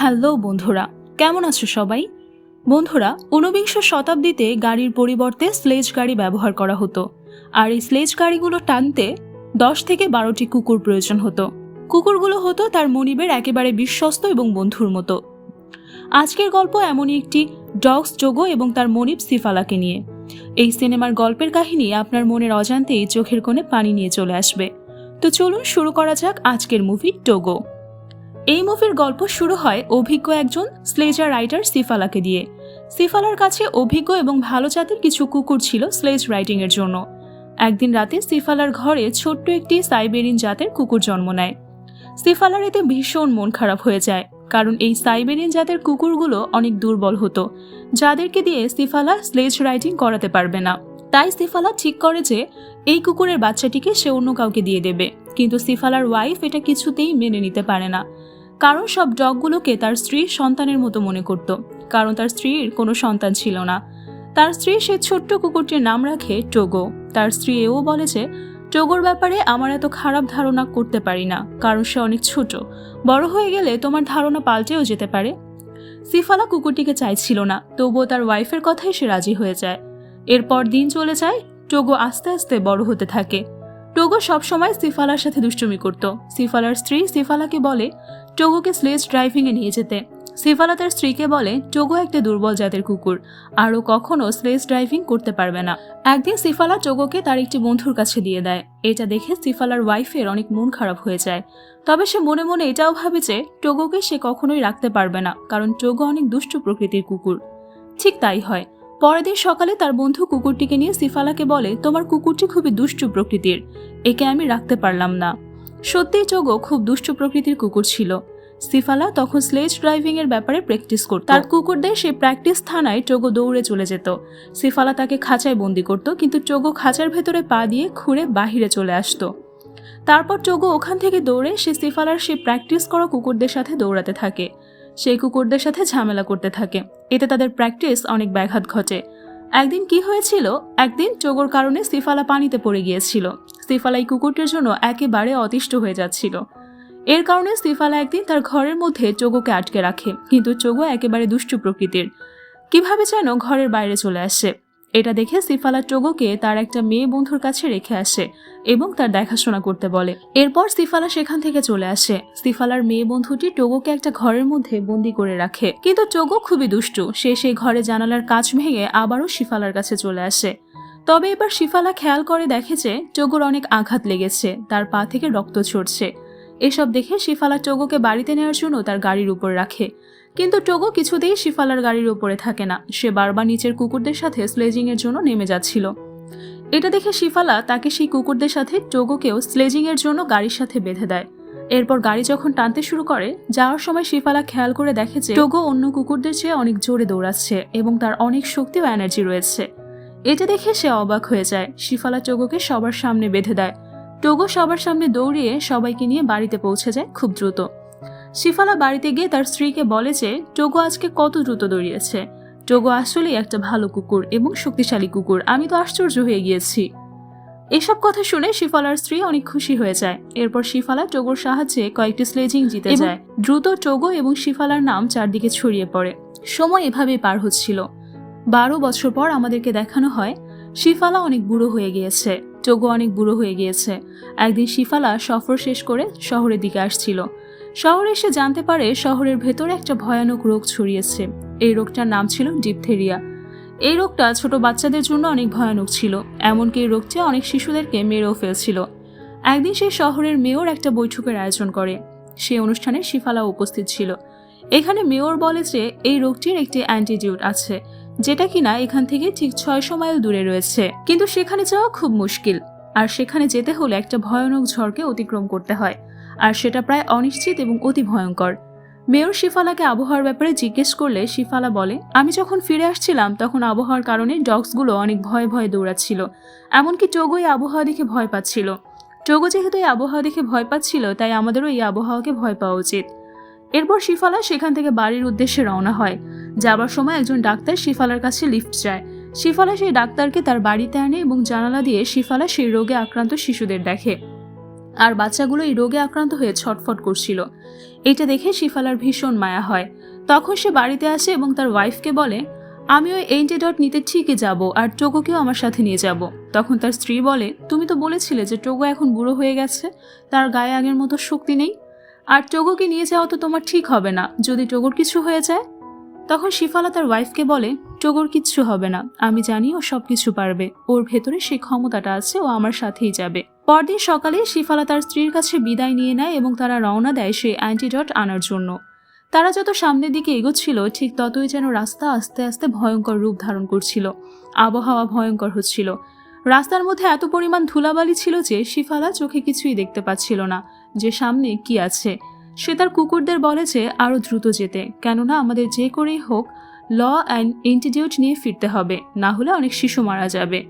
Hello বন্ধুরা, কেমন আছো সবাই? বন্ধুরা, ঊনবিংশ শতাব্দীতে গাড়ির পরিবর্তে স্লেজ গাড়ি ব্যবহার করা হতো। আর এই স্লেজ গাড়িগুলো টানতে দশ থেকে বারোটি কুকুর প্রয়োজন হতো। কুকুরগুলো হতো তার মনিবের একেবারে বিশ্বস্ত এবং বন্ধুর মতো। আজকের গল্প এমনই একটি ডগস যোগো এবং তার মনিব সিফালাকে নিয়ে। এই সিনেমার গল্পের কাহিনী আপনার মনের অজান্তেই চোখের কোণে পানি নিয়ে চলে আসবে। তো চলুন শুরু করা যাক আজকের মুভি টোগো এই মুভির গল্প শুরু হয় অভিজ্ঞ একজন স্লেজার রাইটার সিফালাকে দিয়ে। সিফালার কাছে অভিজ্ঞ এবং ভালো জাতের কিছু কুকুর ছিল স্লেজ রাইটিং এর জন্য। একদিন রাতে সিফালার ঘরে ছোট্ট একটি সাইবেরিন জাতের কুকুর জন্ম নেয়। সিফালার এতে ভীষণ মন খারাপ হয়ে যায়, কারণ এই সাইবেরিয়ান জাতের কুকুরগুলো অনেক দুর্বল হতো, যাদেরকে দিয়ে সিফালা স্লেজ রাইটিং করাতে পারবে না। তাই সিফালা ঠিক করে যে এই কুকুরের বাচ্চাটিকে সে অন্য কাউকে দিয়ে দেবে, কিন্তু সিফালার ওয়াইফ এটা কিছুতেই মেনে নিতে পারে না। কারণ সব ডগগুলোকে তার স্ত্রী সন্তানের মতো মনে করত, কারণ তার স্ত্রীর কোনো সন্তান ছিল না। তার স্ত্রী সে ছোট্ট কুকুরটির নাম রাখে টোগো। তার স্ত্রী এও বলে যে, টোগোর ব্যাপারে আমার এত খারাপ ধারণা করতে পারি না, কারণ সে অনেক ছোট। বড় হয়ে গেলে তোমার ধারণা পাল্টেও যেতে পারে। সিফালা কুকুরটিকে চাইছিল না, তবুও তার ওয়াইফের কথাই সে রাজি হয়ে যায়। এরপর দিন চলে যায়, টোগো আস্তে আস্তে বড় হতে থাকে। টোগো সবসময় সিফালার সাথে দুষ্টুমি করত। সিফালার স্ত্রী সিফালাকে বলে টোগোকে স্লেজ ড্রাইভিংয়ে নিয়ে যেতে। সিফালা তার স্ত্রীকে বলে, টোগো একটা দুর্বল জাতের কুকুর। আরও কখনো স্লেজ ড্রাইভিং করতে পারবে না। একদিন সিফালা টোগোকে তার একটি বন্ধুর কাছে দিয়ে দেয়। এটা দেখে সিফালার ওয়াইফের অনেক মন খারাপ হয়ে যায়। তবে সে মনে মনে এটাও ভাবে যে, টোগোকে সে কখনোই রাখতে পারবে না, কারণ টোগো অনেক দুষ্টু প্রকৃতির কুকুর। ঠিক তাই হয়। পরের দিন সকালে তার বন্ধু কুকুরটিকে নিয়ে সিফালাকে বলে, তোমার কুকুরটি খুবই দুষ্টু প্রকৃতির। একে আমি রাখতে পারলাম না। সত্যিই টোগো খুব দুষ্টু প্রকৃতির কুকুর ছিল। সিফালা তখন স্লেজ ড্রাইভিং এর ব্যাপারে প্র্যাকটিস করত। তার কুকুরদের সেই প্র্যাকটিস থানায় টোগো দৌড়ে চলে যেত। সিফালা তাকে খাঁচায় বন্দি করত, কিন্তু টোগো খাঁচার ভেতরে পা দিয়ে খুঁড়ে বাহিরে চলে আসতো। তারপর টোগো ওখান থেকে দৌড়ে সে সিফালার সেই প্র্যাকটিস করা কুকুরদের সাথে দৌড়াতে থাকে। সেই কুকুরদের সাথে ঝামেলা করতে থাকে। এতে তাদের প্র্যাকটিস অনেক ব্যাঘাত ঘটে। একদিন কি হয়েছিল? একদিন চোগর কারণে সিফালা পানিতে পড়ে গিয়েছিল। সিফালা এই কুকুরটির জন্য একেবারে অতিষ্ঠ হয়ে যাচ্ছিল। এর কারণে সিফালা একদিন তার ঘরের মধ্যে চোগোকে আটকে রাখে, কিন্তু চোগো একেবারে দুষ্টু প্রকৃতির। কীভাবে যেন ঘরের বাইরে চলে আসে। এটা দেখে সিফালা টোগোকে তার একটা মেয়ে বন্ধুর কাছে রেখে আসে এবং তার দেখাশোনা করতে বলে। এরপর সিফালা সেখান থেকে চলে আসে। সিফালার মেয়ে বন্ধুটি টোগোকে একটা ঘরের মধ্যে বন্দি করে রাখে। কিন্তু টোগো খুবই দুষ্টু। সে সেই ঘরে জানালার কাঁচ ভেঙে আবারও সিফালার কাছে চলে আসে। তবে এবার সিফালা খেয়াল করে দেখে যে টোগোর অনেক আঘাত লেগেছে। তার পা থেকে রক্ত ছড়ছে এসব দেখে শিফালা টোগোকে বাড়িতে নেওয়ার জন্য তার গাড়ির উপর রাখে। কিন্তু টোগো কিছুতেই শিফালার গাড়ির উপরে থাকে না। সে বারবার নিচের কুকুরদের সাথে স্লেজিং এর জন্য নেমে যাচ্ছিল। এটা দেখে শিফালা তাকে সেই কুকুরদের সাথে টোগোকেও স্লেজিং এর জন্য গাড়ির সাথে বেঁধে দেয়। এরপর গাড়ি যখন টানতে শুরু করে, যাওয়ার সময় শিফালা খেয়াল করে দেখে যে টোগো অন্য কুকুরদের চেয়ে অনেক জোরে দৌড়াচ্ছে এবং তার অনেক শক্তি ও এনার্জি রয়েছে। এটা দেখে সে অবাক হয়ে যায়। শিফালা টোগোকে সবার সামনে বেঁধে দেয়। টোগো সবার সামনে দৌড়িয়ে সবাইকে নিয়ে বাড়িতে পৌঁছে যায় খুব দ্রুত। শিফালা বাড়িতে গিয়ে তার স্ত্রীকে বলে যে টোগো আজকে কত দ্রুত দৌড়িয়েছে। টোগো আসলেই একটা ভালো কুকুর এবং শক্তিশালী কুকুর। আমি তো আশ্চর্য হয়ে গিয়েছি। এসব কথা শুনে শিফালার স্ত্রী অনেক খুশি হয়ে যায়। এরপর শিফালা টোগোর সাহায্যে কয়েকটি স্লেজিং জিতে যায়। দ্রুত টোগো এবং শিফালার নাম চারদিকে ছড়িয়ে পড়ে। সময় এভাবে পার হচ্ছিল। বারো বছর পর আমাদেরকে দেখানো হয় শিফালা অনেক বুড়ো হয়ে গিয়েছে। টোগো অনেক বুড়ো হয়ে গিয়েছে। একদিন শিফালা সফর শেষ করে শহরের দিকে আসছিল। শহরে এসে জানতে পারে শহরের ভেতরে একটা ভয়ানক রোগ ছড়িয়েছে। এই রোগটার নাম ছিল ডিপথেরিয়া। এই রোগটা ছোট বাচ্চাদের জন্য অনেক ভয়ানক ছিল, এমনকি এই রোগটা অনেক শিশুদেরকে মেরেও ফেলছিল। একদিন সেই শহরের মেয়র একটা বৈঠকের আয়োজন করে। সেই অনুষ্ঠানে শিফালা উপস্থিত ছিল। এখানে মেয়র বলে যে, এই রোগটির একটি অ্যান্টিটিউড আছে, যেটা কিনা এখান থেকে ঠিক ছয়শো মাইল দূরে রয়েছে। কিন্তু সেখানে যাওয়া খুব মুশকিল, আর সেখানে যেতে হলে একটা ভয়ানক ঝড়কে অতিক্রম করতে হয়। আর সেটা প্রায় অনিশ্চিত এবং অতি ভয়ঙ্কর। মেয়র শিফালাকে আবহাওয়ার ব্যাপারে জিজ্ঞেস করলে শিফালা বলে, আমি যখন ফিরে আসছিলাম, তখন আবহাওয়ার কারণে ডগসগুলো অনেক ভয়ে ভয়ে দৌড়াচ্ছিল। এমনকি টোগো এই আবহাওয়া দেখে ভয় পাচ্ছিল। টোগো যেহেতু এই আবহাওয়া দেখে ভয় পাচ্ছিল, তাই আমাদেরও এই আবহাওয়াকে ভয় পাওয়া উচিত। এরপর শিফালা সেখান থেকে বাড়ির উদ্দেশ্যে রওনা হয়। যাবার সময় একজন ডাক্তার শিফালার কাছে লিফট যায় শিফালা সেই ডাক্তারকে তার বাড়িতে আনে এবং জানালা দিয়ে শিফালা সেই রোগে আক্রান্ত শিশুদের দেখে। আর বাচ্চাগুলো এই রোগে আক্রান্ত হয়ে ছটফট করছিল। এটা দেখে শিফালার ভীষণ মায়া হয়। তখন সে বাড়িতে আসে এবং তার ওয়াইফকে বলে আমি ওই এন্টিডট নিতে ঠিকই যাব আর টোগোকেও আমার সাথে নিয়ে যাব। তখন তার স্ত্রী বলে, তুমি তো বলেছিলে যে টোগো এখন বুড়ো হয়ে গেছে, তার গায়ে আগের মতো শক্তি নেই। আর টোগোকে নিয়ে যাওয়া তো তোমার ঠিক হবে না, যদি টোগোর কিছু হয়ে যায়? তখন শিফালা তার ওয়াইফকে বলে টোগোর কিচ্ছু হবে না। আমি জানি ও সব কিছু পারবে। ওর ভেতরে সেই ক্ষমতাটা আছে, ও আমার সাথেই যাবে। পরদিন সকালে শিফালা তার স্ত্রীর কাছে বিদায় নিয়ে নেয় এবং তারা রওনা দেয় সেই অ্যান্টিডট আনার জন্য। তারা যত সামনের দিকে এগোচ্ছিল, ঠিক ততই যেন রাস্তা আস্তে আস্তে ভয়ঙ্কর রূপ ধারণ করছিল। আবহাওয়া ভয়ঙ্কর হচ্ছিল। রাস্তার মধ্যে এত পরিমাণ ধুলাবালি ছিল যে শিফালা চোখে কিছুই দেখতে পাচ্ছিল না যে সামনে কি আছে। সে তার কুকুরদের বলে যে আরও দ্রুত যেতে। কেননা আমাদের যে করেই হোক ল অ্যান্ড ইনস্টিটিউট নিয়ে ফিরতে হবে, না হলে অনেক শিশু মারা যাবে।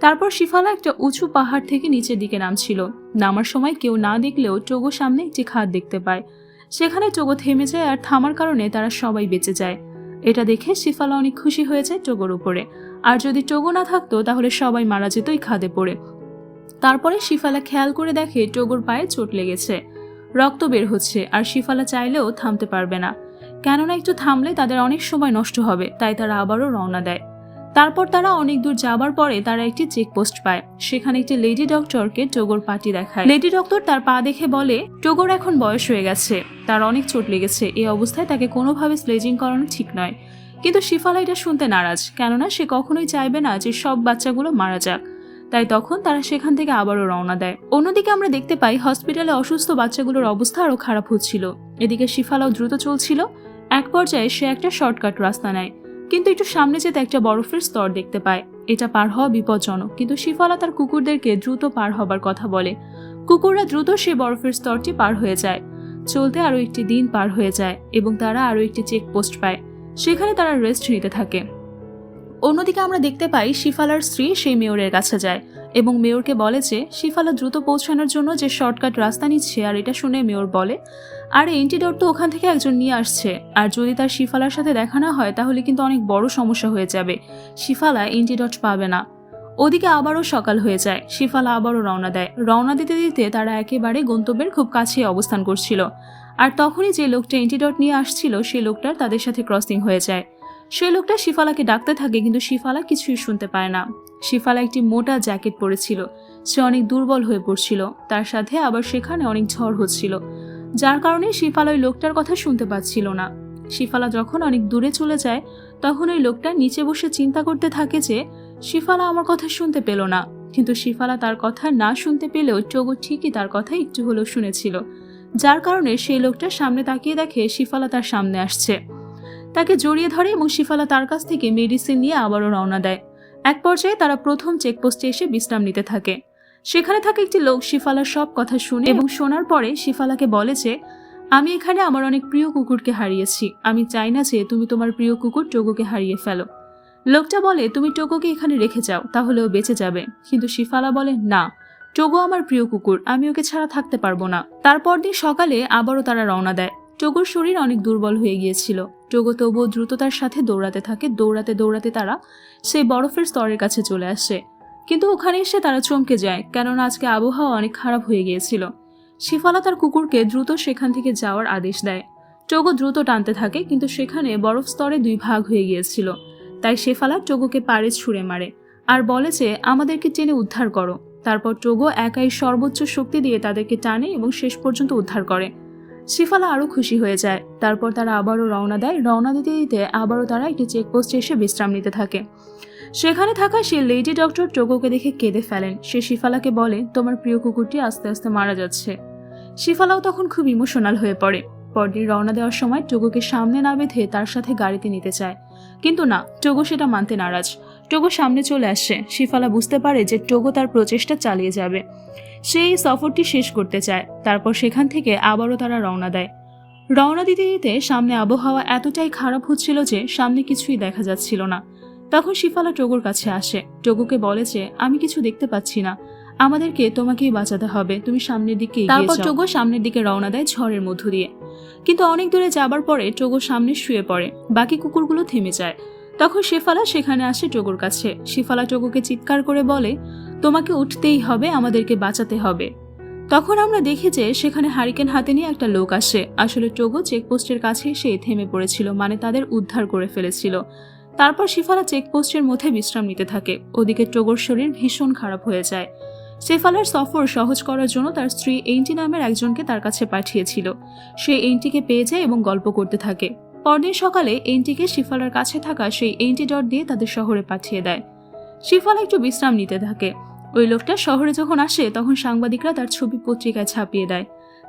তারপর শিফালা একটা উঁচু পাহাড় থেকে নিচের দিকে নামছিল। নামার সময় কেউ না দেখলেও টোগো সামনে একটি খাদ দেখতে পায়। সেখানে টোগো থেমে যায় আর থামার কারণে তারা সবাই বেঁচে যায়। এটা দেখে শিফালা অনেক খুশি হয়ে যায় টোগোর উপরে। আর যদি টোগো না থাকতো, তাহলে সবাই মারা যেত এই খাদে পড়ে। তারপরে শিফালা খেয়াল করে দেখে টোগোর পায়ে চোট লেগেছে। রক্ত বের হচ্ছে, আর শিফালা চাইলেও থামতে পারবে না। কেননা একটু থামলে তাদের অনেক সময় নষ্ট হবে, তাই তারা আবারও রওনা দেয়। তারপর তারা অনেক দূর যাবার পরে তারা একটি চেকপোস্ট পায়, সেখানে একটি লেডি ডক্টরকে টোগোর পাটি দেখায়। লেডি ডক্টর তার পা দেখে বলে, টোগোর এখন বয়স হয়ে গেছে, তার অনেক চোট লেগেছে, এই অবস্থায় তাকে কোনোভাবে স্লেজিং করানো ঠিক নয়। কিন্তু শিফালা এটা শুনতে নারাজ, কেননা সে কখনোই চাইবে না যে সব বাচ্চাগুলো মারা যাক। তাই তখন তারা সেখান থেকে আবারও রওনা দেয়। অন্যদিকে আমরা দেখতে পাই, হসপিটালে অসুস্থ বাচ্চাগুলোর অবস্থা আরও খারাপ হচ্ছিল। এদিকে শিফালাও দ্রুত চলছিল এক পর্যায়ে সে একটা শর্টকাট রাস্তা নেয়, কিন্তু একটু সামনে যেতে একটা বরফের স্তর দেখতে পায়। এটা পার হওয়া বিপজ্জনক, কিন্তু শিফালা তার কুকুরদেরকে দ্রুত পার হবার কথা বলে। কুকুররা দ্রুত সেই বরফের স্তরটি পার হয়ে যায়। চলতে আরও একটি দিন পার হয়ে যায় এবং তারা আরও একটি চেকপোস্ট পায়। সেখানে তারা রেস্ট নিতে থাকে। অন্যদিকে আমরা দেখতে পাই শিফালার স্ত্রী সেই মেয়রের কাছে যায় এবং মেয়রকে বলে যে, শিফালা দ্রুত পৌঁছানোর জন্য যে শর্টকাট রাস্তা নিচ্ছে, আর এটা শুনে মেয়র বলে আর এন্টিডট তো ওখান থেকে একজন নিয়ে আসছে। আর যদি তার শিফালার সাথে দেখা না হয়, তাহলে কিন্তু অনেক বড় সমস্যা হয়ে যাবে। শিফালা এন্টিডট পাবে না। ওদিকে আবারও সকাল হয়ে যায়। শিফালা আবারও রওনা দেয়। রওনা দিতে দিতে তারা একেবারে গন্তব্যের খুব কাছে অবস্থান করছিল। আর তখনই যে লোকটা এন্টিডট নিয়ে আসছিল সেই লোকটার তাদের সাথে ক্রসিং হয়ে যায়। সে লোকটা শিফালাকে ডাকতে থাকে, কিন্তু শিফালা কিছুই শুনতে পায় না। শিফালা একটি মোটা জ্যাকেট পরেছিল। সে অনেক দুর্বল হয়ে পড়ছিল। তার সাথে আবার সেখানে অনেক ঝড় হচ্ছিল। যার কারণে শিফালা ওই লোকটার কথা শুনতে পাচ্ছিল না। শিফালা যখন অনেক দূরে চলে যায়, তখন ওই লোকটা নিচে বসে চিন্তা করতে থাকে যে, শিফালা আমার কথা শুনতে পেল না। কিন্তু শিফালা তার কথা না শুনতে পেলেও টোগো ঠিকই তার কথা একটু হলেও শুনেছিল। যার কারণে সেই লোকটা সামনে তাকিয়ে দেখে শিফালা তার সামনে আসছে। তাকে জড়িয়ে ধরে এবং শিফালা তার কাছ থেকে মেডিসিন নিয়ে আবারও রওনা দেয়। এক পর্যায়ে তারা প্রথম চেকপোস্টে এসে বিশ্রাম নিতে থাকে। সেখানে থাকে একটি লোক শিফালার সব কথা শুনে এবং শোনার পরে শিফালাকে বলে যে আমি এখানে আমার অনেক প্রিয় কুকুরকে হারিয়েছি। আমি চাই না যে তুমি তোমার প্রিয় কুকুর টোগোকে হারিয়ে ফেলো। লোকটা বলে তুমি টোগোকে এখানে রেখে যাও তাহলে ও বেঁচে যাবে। কিন্তু শিফালা বলে না টোগো আমার প্রিয় কুকুর আমি ওকে ছাড়া থাকতে পারব না। তারপর দিন সকালে আবারও তারা রওনা দেয়। টোগোর শরীর অনেক দুর্বল হয়ে গিয়েছিল। টোগো তবুও দ্রুততার সাথে দৌড়াতে থাকে। দৌড়াতে দৌড়াতে তারা সেই বরফের স্তরের কাছে চলে আসে। কিন্তু ওখানে এসে তারা চমকে যায়, কেননা আজকে আবহাওয়া অনেক খারাপ হয়ে গিয়েছিল। শিফালা তার কুকুরকে দ্রুত সেখান থেকে যাওয়ার আদেশ দেয়। টোগো দ্রুত টানতে থাকে, কিন্তু সেখানে বরফ স্তরে দুই ভাগ হয়ে গিয়েছিল। তাই শেফালা টোগোকে পাড়ে ছুঁড়ে মারে আর বলে যে, আমাদেরকে টেনে উদ্ধার করো। তারপর টোগো একাই সর্বোচ্চ শক্তি দিয়ে তাদেরকে টানে এবং শেষ পর্যন্ত উদ্ধার করে। শিফালা আরও খুশি হয়ে যায়। তারপর তারা আবারও রওনা দেয়। রওনা দিতে দিতে আবারও তারা একটি চেকপোস্টে এসে বিশ্রাম নিতে থাকে। সেখানে থাকা সে লেডি ডক্টর টোগোকে দেখে কেঁদে ফেলেন। সে শিফালাকে বলে, তোমার প্রিয় কুকুরটি আস্তে আস্তে মারা যাচ্ছে। শিফালাও তখন খুব ইমোশনাল হয়ে পড়ে। পরদিন রওনা দেওয়ার সময় টোগোকে সামনে না বেঁধে তার সাথে গাড়িতে নিতে চায়। কিন্তু না, টোগো সেটা মানতে নারাজ। টোগো সামনে চলে আসছে শিফালা বুঝতে পারে যে টোগো তার প্রচেষ্টা চালিয়ে যাবে। সে এই সফরটি শেষ করতে চায়। তারপর সেখান থেকে আবারও তারা রওনা দেয়। রওনা দিতে দিতে সামনে আবহাওয়া এতটাই খারাপ হচ্ছিল যে সামনে কিছুই দেখা যাচ্ছিল না। তখন শিফালা টোগোর কাছে আসে। টোগোকে বলে যে আমি কিছু দেখতে পাচ্ছি না। আমাদেরকে তোমাকেই বাঁচাতে হবে। তুমি সামনের দিকে তারপর। টোগো সামনের দিকে রওনা দেয় ঝড়ের মধ্য দিয়ে। কিন্তু অনেক দূরে যাবার পরে টোগো সামনে শুয়ে পড়ে। বাকি কুকুরগুলো থেমে যায়। তখন শেফালা সেখানে আসে টোগোর কাছে। শিফালা টোগোকে চিৎকার করে বলে তোমাকে উঠতেই হবে আমাদেরকে বাঁচাতে হবে। তখন আমরা দেখি যে সেখানে হারিকেন হাতে নিয়ে একটা লোক আসে। আসলে টোগো চেকপোস্টের কাছে এসে থেমে পড়েছিল মানে তাদের উদ্ধার করে ফেলেছিল। তারপর শিফালা চেকপোস্টের মধ্যে বিশ্রাম নিতে থাকে। ওদিকে টোগোর শরীর ভীষণ খারাপ হয়ে যায়। সেফালার সফর সহজ করার জন্য তার স্ত্রী এইনটি নামের একজনকে তার কাছে পাঠিয়েছিল। সে এইনটিকে পেয়ে যায় এবং গল্প করতে থাকে। পরদিন সকালে এইনটিকে শিফালার কাছে থাকা সেই এইনটিডট দিয়ে তাদের শহরে পাঠিয়ে দেয়। শিফালা একটু বিশ্রাম নিতে থাকে। ওই লোকটা শহরে যখন আসে, তখন সাংবাদিকরা তার ছবি পত্রিকায় ছাপিয়ে দেয়।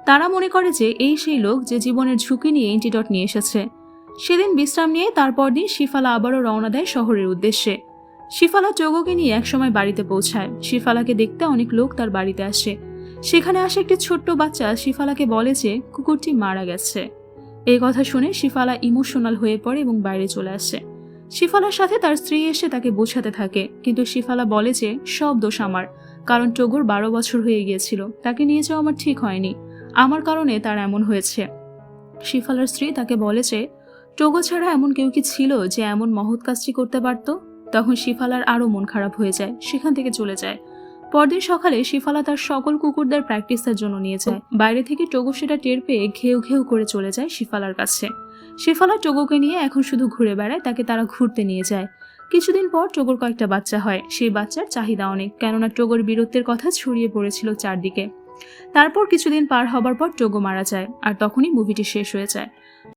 তারা মনে করে যে, এই সেই লোক যে জীবনের ঝুঁকি নিয়ে অ্যান্টিডট নিয়ে এসেছে। সেদিন বিশ্রাম নিয়ে তারপর দিন শিফালা আবারও রওনা দেয় শহরের উদ্দেশ্যে। শিফালা চৌগোকে নিয়ে একসময় বাড়িতে পৌঁছায়। শিফালাকে দেখতে অনেক লোক তার বাড়িতে আসে। সেখানে আসে একটি ছোট্ট বাচ্চা, শিফালাকে বলে যে কুকুরটি মারা গেছে। এই কথা শুনে শিফালা ইমোশনাল হয়ে পড়ে এবং বাইরে চলে আসে। শিফালার সাথে তার স্ত্রী এসে তাকে বোঝাতে থাকে, কিন্তু শিফালা বলে যে, সব দোষ আমার। কারণ টগর বারো বছর হয়ে গিয়েছিল। তাকে নিয়ে যাওয়া আমার ঠিক হয়নি। আমার কারণে তার এমন হয়েছে। শিফালার স্ত্রী তাকে বলে যে টোগো ছাড়া এমন কেউ কি ছিল যে এমন মহৎ কাজটি করতে পারত? তখন শিফালার আরও মন খারাপ হয়ে যায়, সেখান থেকে চলে যায়। পরদিন সকালে শিফালা তার সকল কুকুরদের প্র্যাকটিসের জন্য নিয়ে যায়। বাইরে থেকে টোগো সেটা টের পেয়ে ঘেউ ঘেউ করে চলে যায় শিফালার কাছে। শিফালা টোগোকে নিয়ে এখন শুধু ঘুরে বেড়ায়, তাকে তারা ঘুরতে নিয়ে যায়। কিছুদিন পর টোগোর কয়েকটা বাচ্চা হয়, সেই বাচ্চার চাহিদা অনেক, কেননা টোগোর বীরত্বের কথা ছড়িয়ে পড়েছিল চারদিকে। তারপর কিছুদিন পার হবার পর টোগো মারা যায়, আর তখনই মুভিটি শেষ হয়ে যায়।